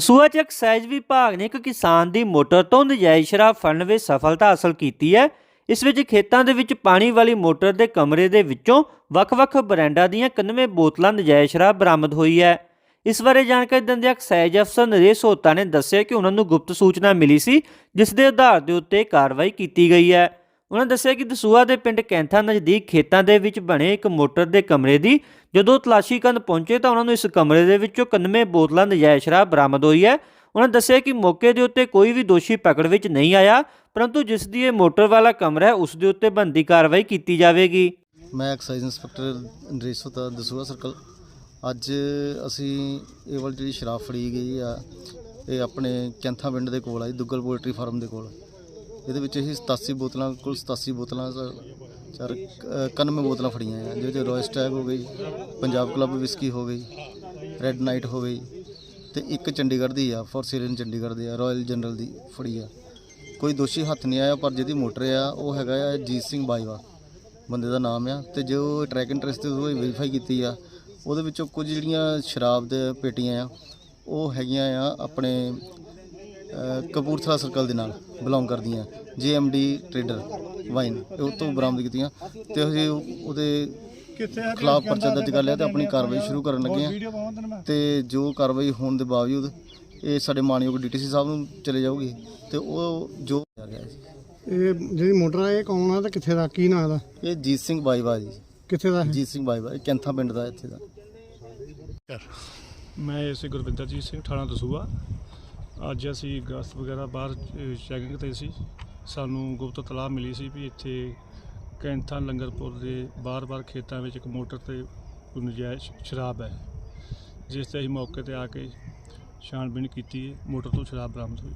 ਸੂਆ ਚ ਐਕਸਾਈਜ਼ ਵਿਭਾਗ ਨੇ ਇੱਕ ਕਿਸਾਨ ਦੀ ਮੋਟਰ ਤੋਂ ਨਜਾਇਜ਼ ਸ਼ਰਾਬ ਫੜਨ ਵਿੱਚ ਸਫਲਤਾ ਹਾਸਲ ਕੀਤੀ ਹੈ। ਇਸ ਵਿੱਚ ਖੇਤਾਂ ਦੇ ਵਿੱਚ ਪਾਣੀ ਵਾਲੀ ਮੋਟਰ ਦੇ ਕਮਰੇ ਦੇ ਵਿੱਚੋਂ ਵੱਖ-ਵੱਖ ਬ੍ਰਾਂਡਾਂ ਦੀਆਂ 91 ਬੋਤਲਾਂ ਨਜਾਇਜ਼ ਸ਼ਰਾਬ ਬਰਾਮਦ ਹੋਈ ਹੈ। ਇਸ ਬਾਰੇ ਜਾਣਕਾਰੀ ਦਿੰਦਿਆਂ ਐਕਸਾਈਜ਼ ਅਫਸਰ ਨਰੇਸ਼ ਹੋਤਾ ਨੇ ਦੱਸਿਆ ਕਿ ਉਹਨਾਂ ਨੂੰ ਗੁਪਤ ਸੂਚਨਾ ਮਿਲੀ ਸੀ, ਜਿਸ ਦੇ ਆਧਾਰ ਦੇ ਉੱਤੇ ਕਾਰਵਾਈ ਕੀਤੀ ਗਈ ਹੈ। ਉਹਨਾਂ ਦੱਸਿਆ ਕਿ ਦਸੂਹਾ ਦੇ ਪਿੰਡ ਕੈਂਥਾ ਨਜ਼ਦੀਕ ਖੇਤਾਂ ਦੇ ਵਿੱਚ ਬਣੇ ਇੱਕ ਮੋਟਰ ਦੇ ਕਮਰੇ ਦੀ ਜਦੋਂ ਤਲਾਸ਼ੀ ਕਰਨ ਪਹੁੰਚੇ ਤਾਂ ਉਹਨਾਂ ਨੂੰ ਇਸ ਕਮਰੇ ਦੇ ਵਿੱਚੋਂ 91 ਬੋਤਲਾਂ ਨਜਾਇਜ਼ ਸ਼ਰਾਬ ਬਰਾਮਦ ਹੋਈ ਹੈ। ਉਹਨਾਂ ਦੱਸਿਆ ਕਿ ਮੌਕੇ ਦੇ ਉੱਤੇ ਕੋਈ ਵੀ ਦੋਸ਼ੀ ਪਕੜ ਵਿੱਚ ਨਹੀਂ ਆਇਆ ਪਰੰਤੂ ਜਿਸ ਦੀ ਇਹ ਮੋਟਰ ਵਾਲਾ ਕਮਰਾ ਹੈ ਉਸ ਦੇ ਉੱਤੇ ਬੰਦੀ ਕਾਰਵਾਈ ਕੀਤੀ ਜਾਵੇਗੀ। ਮੈਂ ਐਕਸਾਈਜ਼ ਇੰਸਪੈਕਟਰ ਨਰੇਸ਼ ਹੋਤਾ ਦਸੂਹਾ ਸਰਕਲ। ਅੱਜ ਅਸੀਂ ਇਹ ਵਾਲੀ ਜਿਹੜੀ ਸ਼ਰਾਬ ਫੜੀ ਗਈ ਆ ਇਹ ਆਪਣੇ ਕੈਂਥਾ ਪਿੰਡ ਦੇ ਕੋਲ ਆ ਜੀ, ਦੁੱਗਲ ਪੋਲਟਰੀ ਫਾਰਮ ਦੇ ਕੋਲ। ਇਹਦੇ ਵਿੱਚ ਅਸੀਂ 87 ਬੋਤਲਾਂ, ਕੁੱਲ 87 ਬੋਤਲਾਂ ਚਾਰ 91 ਬੋਤਲਾਂ ਫੜੀਆਂ ਆ ਜਿਹਦੇ ਵਿੱਚ ਰੋਇਸ ਟੈਗ ਹੋ ਗਈ ਪੰਜਾਬ ਕਲੱਬ ਵਿਸਕੀ ਹੋ ਗਈ ਰੈੱਡ ਨਾਈਟ ਹੋ ਗਈ ਤੇ ਇੱਕ ਚੰਡੀਗੜ੍ਹ ਦੀ ਆ ਫੋਰ ਸੀਰੀਅਨ ਚੰਡੀਗੜ੍ਹ ਦੀ ਆ ਰਾਇਲ ਜਨਰਲ ਦੀ ਫੜੀ ਆ। ਕੋਈ ਦੋਸ਼ੀ ਹੱਥ ਨਹੀਂ ਆਇਆ, ਪਰ ਜਿਹਦੀ ਮੋਟਰ ਆ, ਉਹ ਹੈਗਾ ਆ ਜੀਤ ਸਿੰਘ ਬਾਈਵਾ ਬੰਦੇ ਦਾ ਨਾਮ ਆ ਤੇ ਜੋ ਟਰੈਕ ਐਂਡ ਇੰਟਰਸਟ ਤੇ ਉਹ ਵੈਰੀਫਾਈ ਕੀਤੀ ਆ, ਉਹਦੇ ਵਿੱਚੋਂ ਕੁਝ ਜਿਹੜੀਆਂ ਸ਼ਰਾਬ ਦੇ ਪੇਟੀਆਂ ਆ, ਉਹ ਹੈਗੀਆਂ ਆ ਆਪਣੇ ਕਪੂਰਥਲਾ ਸਰਕਲ ਦੇ ਨਾਲ ਬਿਲੋਂਗ ਕਰਦੀਆਂ ਜੀਐਮਡੀ ਟਰੇਡਰ ਵਾਈਨ ਉਹ ਤੋਂ ਬਰਾਮਦ ਕੀਤੀਆਂ ਤੇ ਅਸੀਂ ਉਹ- ਉਹਦੇ ਖਿਲਾਫ ਪਰਚਾ ਦਰਜ ਕਰ ਲਿਆ ਤੇ ਆਪਣੀ ਕਾਰਵਾਈ ਸ਼ੁਰੂ ਕਰਨ ਲੱਗੇ ਆ। ਤੇ ਜੋ ਕਾਰਵਾਈ ਹੋਣ ਦੇ ਬਾਵਜੂਦ ਇਹ ਸਾਡੇ ਮਾਨਯੋਗ ਡੀਟੀਸੀ ਸਾਹਿਬ ਨੂੰ ਚਲੇ ਜਾਊਗੀ ਤੇ ਉਹ ਜੋ ਆ ਗਿਆ ਜੀ। ਇਹ ਜਿਹੜੀ ਮੋਟਰ ਆ ਇਹ ਕੌਣ ਆ ਤੇ ਕਿੱਥੇ ਦਾ? ਕੀ ਨਾਂ ਦਾ ਇਹ ਜੀਤ ਸਿੰਘ ਬਾਈਵਾ ਜੀ। ਕਿੱਥੇ ਦਾ? ਜੀਤ ਸਿੰਘ ਬਾਈਵਾ ਇਹ ਕੈਂਥਾ ਪਿੰਡ ਦਾ ਇੱਥੇ ਦਾ। ਮੈਂ ਇਸੇ ਗੁਰਵਿੰਦਰਜੀਤ ਸਿੰਘ ਥਾਣਾ ਦਸੂਆ ਅੱਜ ਅਸੀਂ ਗਸਤ ਵਗੈਰਾ ਬਾਹਰ ਚੈਕਿੰਗ ਤੇ ਸੀ। ਸਾਨੂੰ ਗੁਪਤ ਤਲਾਹ ਮਿਲੀ ਸੀ ਵੀ ਇੱਥੇ ਕੈਂਥਾ ਲੰਗਰਪੁਰ ਦੇ ਬਾਰ-ਬਾਰ ਖੇਤਾਂ ਵਿੱਚ ਇੱਕ ਮੋਟਰ ਤੇ ਕੋਈ ਨਜਾਇਜ਼ ਸ਼ਰਾਬ ਹੈ। ਜਿਸ ਤੇ ਅਸੀਂ ਮੌਕੇ ਤੇ ਆ ਕੇ ਛਾਣਬੀਣ ਕੀਤੀ ਮੋਟਰ ਤੋਂ ਸ਼ਰਾਬ ਬਰਾਮਦ ਹੋਈ।